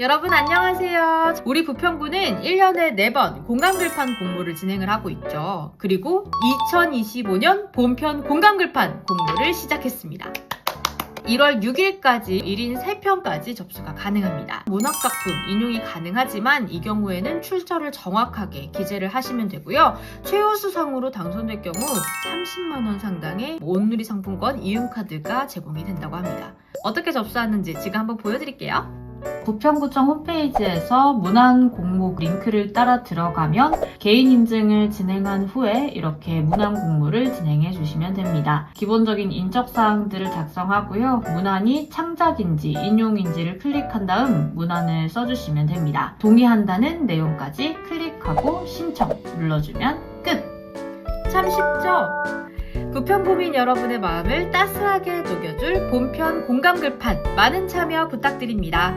여러분 안녕하세요. 우리 부평구는 1년에 4번 공감글판 공모를 진행을 하고 있죠. 그리고 2025년 본편 공감글판 공모를 시작했습니다. 1월 6일까지 1인 3편까지 접수가 가능합니다. 문학작품 인용이 가능하지만 이 경우에는 출처를 정확하게 기재를 하시면 되고요. 최우 수상으로 당선될 경우 30만원 상당의 온누리 상품권 이용카드가 제공이 된다고 합니다. 어떻게 접수하는지 지금 한번 보여드릴게요. 부평구청 홈페이지에서 문안 공모 링크를 따라 들어가면 개인 인증을 진행한 후에 이렇게 문안 공모를 진행해 주시면 됩니다. 기본적인 인적 사항들을 작성하고요. 문안이 창작인지 인용인지를 클릭한 다음 문안을 써주시면 됩니다. 동의한다는 내용까지 클릭하고 신청 눌러주면 끝! 참 쉽죠? 부평구민 여러분의 마음을 따스하게 녹여줄 본편 공감 글판 많은 참여 부탁드립니다.